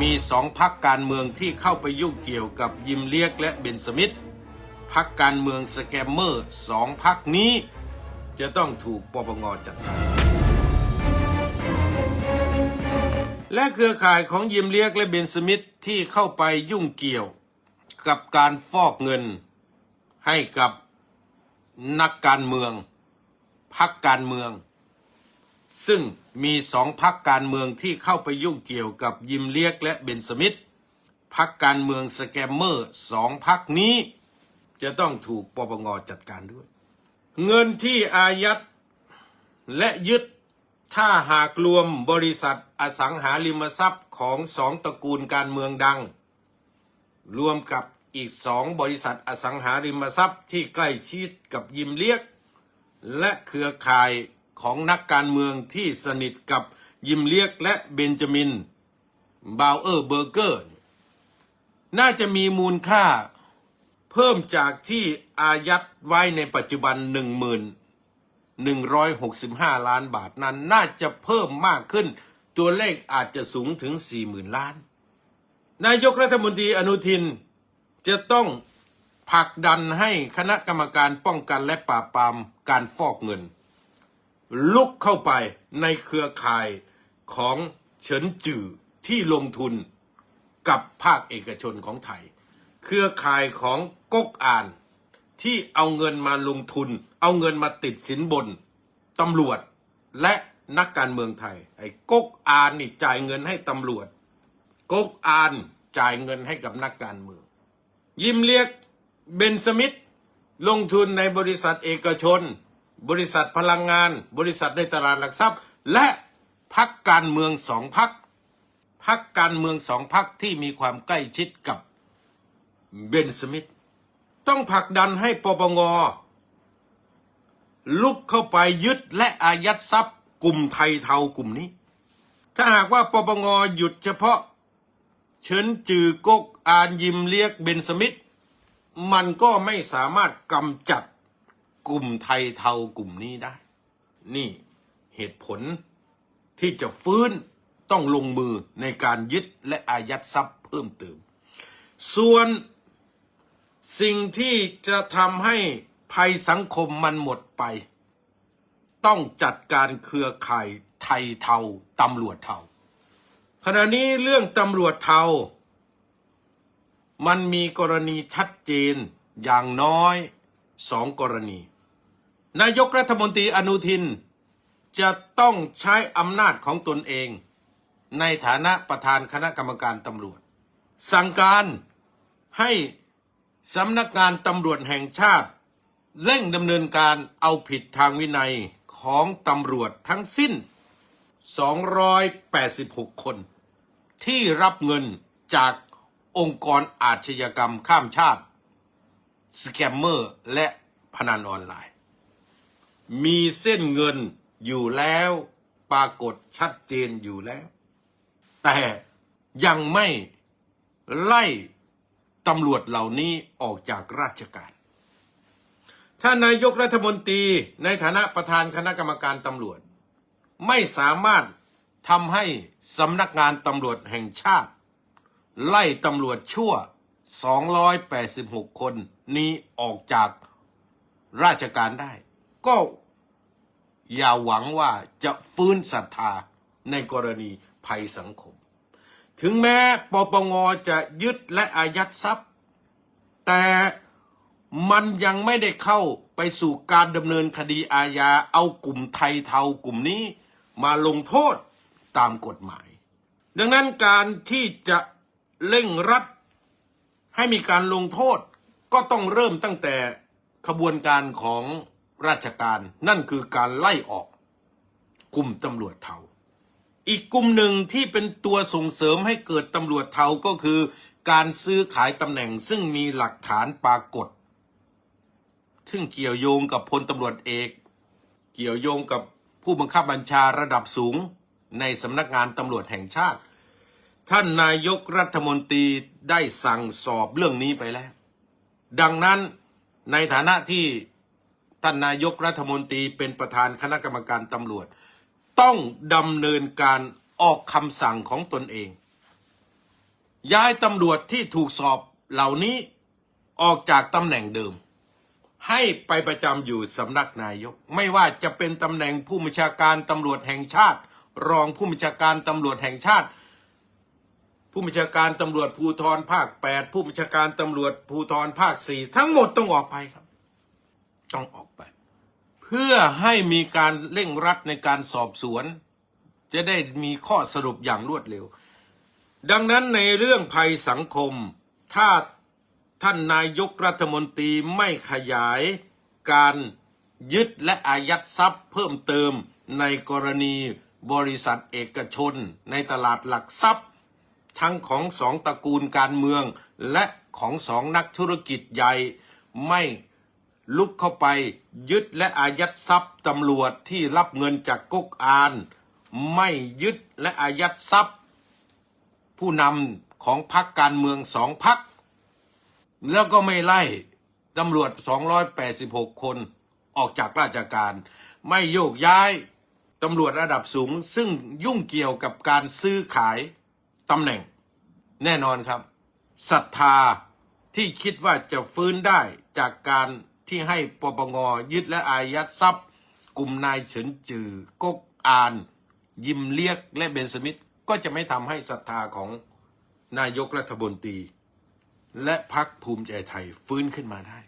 มีสองพักการเมืองที่เข้าไปยุ่งเกี่ยวกับยิมเลียกและเบนสมิธพักการเมืองสแกมเมอร์สองพักนี้ จะต้องถูกปปงจัดการและเครือข่ายของยิมเลียกและเบนสมิธที่เข้าไปยุ่งเกี่ยวกับการฟอกเงิน ให้กับนักการเมือง พักการเมือง ซึ่ง มีสองพักการเมืองที่เข้าไปยุ่งเกี่ยวกับยิมเลียกและเบนสมิธพักการเมืองสแกมเมอร์สองพักนี้ จะต้องถูกปปงจัดการด้วย เงินที่อายัดและยึดถ้าหากรวมบริษัทอสังหาริมทรัพย์ของสองตระกูลการเมืองดัง รวมกับอีกสองบริษัทอสังหาริมทรัพย์ที่ใกล้ชิดกับยิมเลียก และเครือข่าย ของนักการเมืองที่สนิทกับยิมเลียกและเบนจามินบาวเออร์เบอร์เกอร์ น่าจะมีมูลค่าเพิ่มจากที่อายัดไว้ในปัจจุบัน 1,165 ล้านบาทนั้น น่าจะเพิ่มมากขึ้น ตัวเลขอาจจะสูงถึง 40,000 ล้าน นายกรัฐมนตรีอนุทินจะต้องผลักดันให้คณะกรรมการป้องกันและปราบปรามการฟอกเงิน ลุกเข้าไปในเครือข่ายของเฉินจื่อที่ลงทุนกับภาคเอกชนของไทย เครือข่ายของก๊กอานที่เอาเงินมาลงทุน เอาเงินมาติดสินบนตำรวจและนักการเมืองไทย ไอ้ก๊กอานนี่จ่ายเงินให้ตำรวจก๊กอานจ่ายเงินให้กับนักการเมือง ยิมเรียกเบนสมิธลงทุนในบริษัทเอกชน บริษัทพลังงาน บริษัทในตลาดหลักทรัพย์ และพักการเมืองสองพักพักการเมืองสองพักที่มีความใกล้ชิดกับเบนสมิธต้องผลักดันให้ปปงลุกเข้าไปยึดและอายัดทรัพย์กลุ่มไทยเทากลุ่มนี้ ถ้าหากว่าปปงหยุดเฉพาะ เฉินจือกกอานยิมเลียกเบนสมิธมันก็ไม่สามารถกำจัด กลุ่มไทยเทากลุ่มนี้ได้ นี่เหตุผลที่จะฟื้นต้องลงมือในการยึดและอายัดทรัพย์เพิ่มเติม ส่วนสิ่งที่จะทำให้ภัยสังคมมันหมดไป ต้องจัดการเครือข่ายไทยเทาตำรวจเทาขณะนี้เรื่องตำรวจเทา มันมีกรณีชัดเจนอย่างน้อยสองกรณี นายกรัฐมนตรีอนุทิน จะต้องใช้อำนาจของตนเอง ในฐานะประธานคณะกรรมการตำรวจ สั่งการให้สำนักงานตำรวจแห่งชาติ เร่งดำเนินการเอาผิดทางวินัยของตำรวจทั้งสิ้น 286 คน ที่รับเงินจากองค์กรอาชญากรรมข้ามชาติ สแกมเมอร์ และพนันออนไลน์ มีเส้นเงินอยู่แล้วปรากฏชัดเจนอยู่แล้ว แต่ยังไม่ไล่ตำรวจเหล่านี้ออกจากราชการถ้านายกรัฐมนตรีในฐานะประธานคณะกรรมการตำรวจ ไม่สามารถทำให้สำนักงานตำรวจแห่งชาติ ไล่ตำรวจชั่ว 286 คนนี้ออกจากราชการได้ ก็ อย่าหวังว่าจะฟื้นศรัทธาในกรณีภัยสังคม ถึงแม้ปปงจะยึดและอายัดทรัพย์ แต่มันยังไม่ได้เข้าไปสู่การดำเนินคดีอาญาเอากลุ่มไทยเทากลุ่มนี้มาลงโทษตามกฎหมาย ดังนั้นการที่จะเร่งรัดให้มีการลงโทษก็ต้องเริ่มตั้งแต่ขบวนการของ ราชการนั่นคือการไล่ออกกลุ่มตำรวจเทา อีกกลุ่มหนึ่งที่เป็นตัวส่งเสริมให้เกิดตำรวจเทาก็คือ การซื้อขายตำแหน่งซึ่งมีหลักฐานปรากฏ ซึ่งเกี่ยวโยงกับพลตำรวจเอก เกี่ยวโยงกับผู้บังคับบัญชาระดับสูงในสำนักงานตำรวจแห่งชาติ ท่านนายกรัฐมนตรีได้สั่งสอบเรื่องนี้ไปแล้ว ดังนั้นในฐานะที่ ท่านนายกรัฐมนตรีเป็นประธานคณะกรรมการตำรวจ ต้องดำเนินการออกคำสั่งของตนเอง ย้ายตำรวจที่ถูกสอบเหล่านี้ออกจากตำแหน่งเดิม ให้ไปประจำอยู่สำนักนายก ไม่ว่าจะเป็นตำแหน่งผู้บัญชาการตำรวจแห่งชาติ รองผู้บัญชาการตำรวจแห่งชาติ ผู้บัญชาการตำรวจภูธรภาค 8 ผู้บัญชาการตำรวจภูธรภาค 4 ทั้งหมดต้องออกไปครับ ต้องออกไป เพื่อให้มีการเร่งรัดในการสอบสวน จะได้มีข้อสรุปอย่างรวดเร็ว ดังนั้นในเรื่องภัยสังคม ถ้าท่านนายกรัฐมนตรีไม่ขยายการยึดและอายัดทรัพย์เพิ่มเติมในกรณีบริษัทเอกชน ในตลาดหลักทรัพย์ ทั้งของสองตระกูลการเมือง และของสองนักธุรกิจใหญ่ไม่ ลุกเข้าไป ยึดและอายัดทรัพย์ตำรวจที่รับเงินจากก๊กอาน ไม่ยึดและอายัดทรัพย์ ผู้นำของพรรคการเมืองสองพรรคแล้วก็ไม่ไล่ตำรวจ 286 คนออกจากราชการ ไม่โยกย้ายตำรวจระดับสูง ซึ่งยุ่งเกี่ยวกับการซื้อขายตำแหน่ง แน่นอนครับศรัทธาที่คิดว่าจะฟื้นได้จากการ ที่ให้ปปงยึดและอายัดทรัพย์ กลุ่มนายเฉินจือก๊กอาน ยิมเลียกและเบนสมิธก็จะไม่ทำให้ศรัทธาของนายกรัฐมนตรี และพักภูมิใจไทยฟื้นขึ้นมาได้